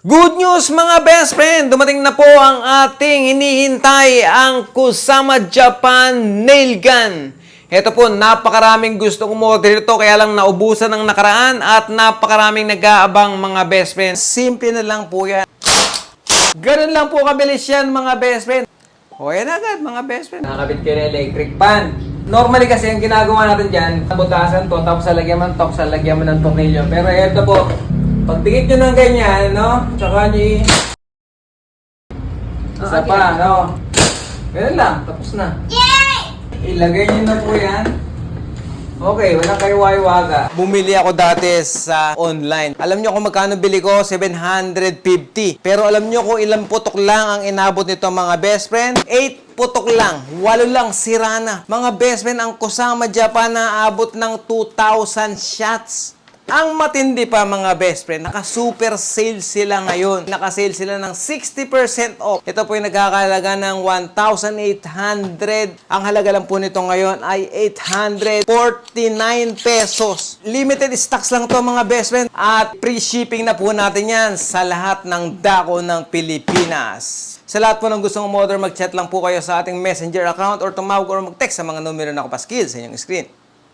Good news mga best friend! Dumating na po ang ating hinihintay, ang Kusama Japan Nail Gun. Ito po, napakaraming gusto umorder ito, kaya lang naubusan ng nakaraan at napakaraming nag-aabang mga best friend. Simple na lang po yan. Ganun lang po kabilis yan mga best friend. O yan agad mga best friend. Nakakabit kayo ng electric fan. Normally kasi ang ginagawa natin dyan, butasan to, tapos lalagyan ng top, lalagyan mo ng tornilyo. Pero ito po, pag tingit nyo ng ganyan, no? Tsaka nyo i... Isa pa, no? Ganun lang, tapos na. Ilagay nyo na po yan. Okay, wala kayo waga. Bumili ako dati sa online. Alam nyo kung magkano bili ko? 750. Pero alam nyo kung ilang putok lang ang inabot nito mga best friend? 8 putok lang. Walo lang, sira na. Mga best friend, ang Kusama Japan na abot ng 2,000 shots. Ang matindi pa mga best friend, naka-super sale sila ngayon. Naka-sale sila ng 60% off. Ito po yung nagkakalaga ng 1,800. Ang halaga lang po nito ngayon ay 849 pesos. Limited stocks lang to mga best friend. At free shipping na po natin yan sa lahat ng dako ng Pilipinas. Sa lahat po ng gustong umorder, mag-chat lang po kayo sa ating messenger account or tumawag or mag-text sa mga numero na kapaskil sa inyong screen.